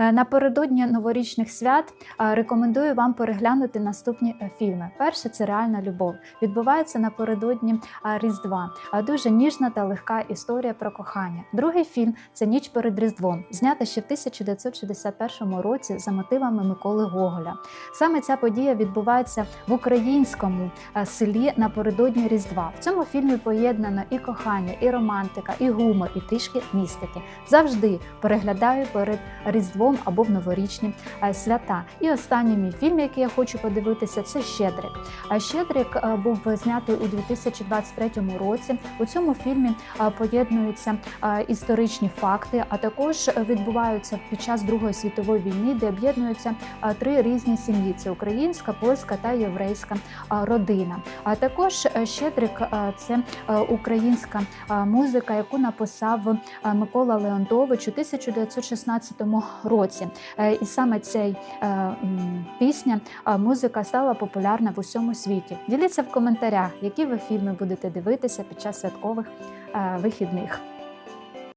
Е, Напередодні новорічних свят е, рекомендую вам переглянути наступні е, фільми. Перше це реальна любов. Відбувається напередодні Різдва. Дуже ніжна та легка історія про кохання. Другий фільм це Ніч перед Різдвом, знята ще в 1961 році за мотивами Миколи Гоголя. Саме ця подія відбувається в українському селі напередодні Різдва. В цьому фільмі поєднано і кохання, і романтика, і гумор, і трішки містики. Завжди переглядаю перед Різдвом або в новорічні е, свята. І останній мій фільм, який я хочу подивитися, це Щедрик. А Щедрик е, був знятий у 2023 році. У цьому фільмі е, поєднуються е, історичні факти, а також відбуваються під час Другої світової війни, де об'єднуються е, три різні сім'ї: це українська, польська та єврейська е, родина. А також е, Щедрик е, це е, українська е, музика, яку написав е, Микола Леонтович у 1916 році. Е, І саме цей е, пісня, е, музика стала популярна в усьому світі. Діліться в коментарях, які ви фільми будете дивитися під час святкових вихідних.